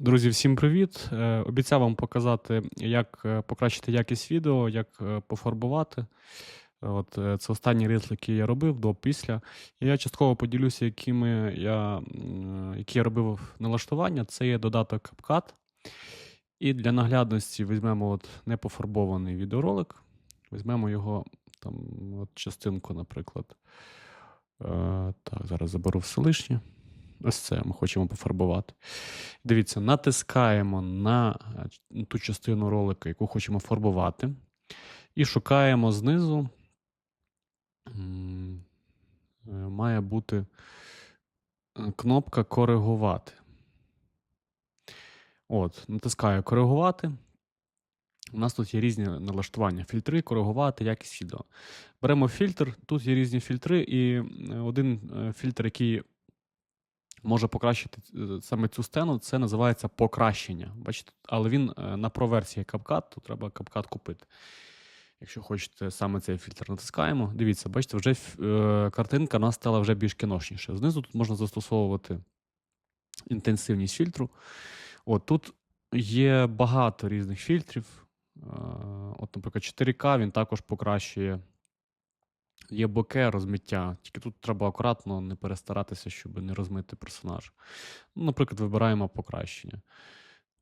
Друзі, всім привіт! Е, Обіцяв вам показати, як е, покращити якість відео, як е, пофарбувати. От, це останній рилс, який я робив до після. І я частково поділюся, якими я, які я робив налаштування. Це є додаток CapCut. І для наглядності візьмемо от непофарбований відеоролик. Візьмемо його там, от частинку, наприклад. Так, зараз заберу все лишнє. Ось це ми хочемо пофарбувати. Дивіться, натискаємо на е, ту частину ролика, яку хочемо фарбувати, і шукаємо знизу. е, Має бути е, кнопка коригувати. От, натискаю коригувати. У нас тут є різні налаштування: фільтри, коригувати, якість відео. Беремо фільтр, тут є різні фільтри, і один фільтр, який може покращити е, саме цю стену, це називається покращення. Бачите, але він е, на проверсії CapCut, то треба CapCut купити. Якщо хочете саме цей фільтр, натискаємо. Дивіться, бачите, вже е, картинка у нас стала вже більш кіношніше. Знизу тут можна застосовувати інтенсивність фільтру. От тут є багато різних фільтрів. От, наприклад, 4К він також покращує. Є боке розмиття, тільки тут треба акуратно не перестаратися, щоб не розмити персонажа. Ну, наприклад, вибираємо покращення.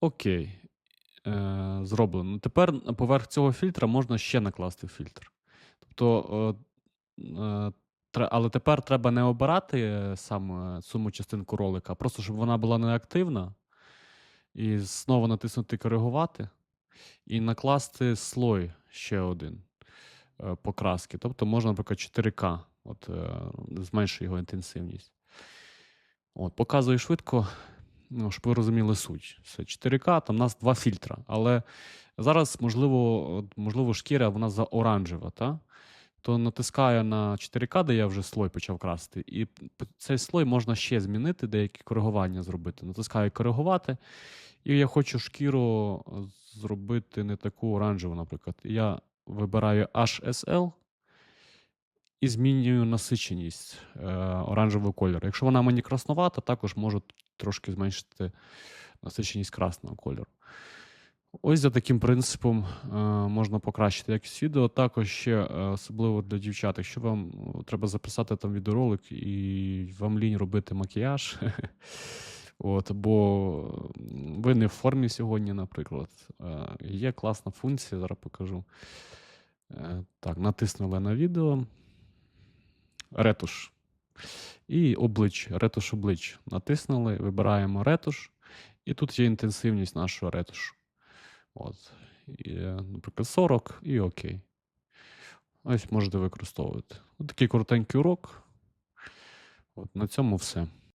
Окей. Е, зроблено. Тепер поверх цього фільтра можна ще накласти фільтр. Тобто, е, е, але тепер треба не обирати е, саме саму частинку ролика, просто щоб вона була неактивна. І знову натиснути коригувати, і накласти слой ще один покраски. Тобто можна, наприклад, 4К, от, е, зменшує його інтенсивність. От, показую швидко, ну, щоб ви розуміли суть. Це 4К, там у нас два фільтра. Але зараз, можливо, можливо шкіра вона за оранжева, та? то натискаю на 4К, де я вже слой почав красти, і цей слой можна ще змінити, деякі коригування зробити. Натискаю коригувати, і я хочу шкіру е, зробити не таку оранжеву, наприклад. Я вибираю HSL і змінюю насиченість е, оранжевого кольору. Якщо вона мені красновата, також можу трошки зменшити насиченість красного кольору. Ось за таким принципом е, можна покращити якість відео. Також ще е, особливо для дівчат, якщо вам е, треба записати там відеоролик і вам лінь робити макіяж. От, бо ви не в формі сьогодні, наприклад. Е, Є класна функція, зараз покажу. Е, Так, натиснули на відео. Ретуш. І обличчя, ретуш обличчя. Натиснули, вибираємо ретуш. І тут є інтенсивність нашого ретушу. От. І, наприклад, 40 і окей. Ось можете використовувати. Ось такий коротенький урок. От, на цьому все.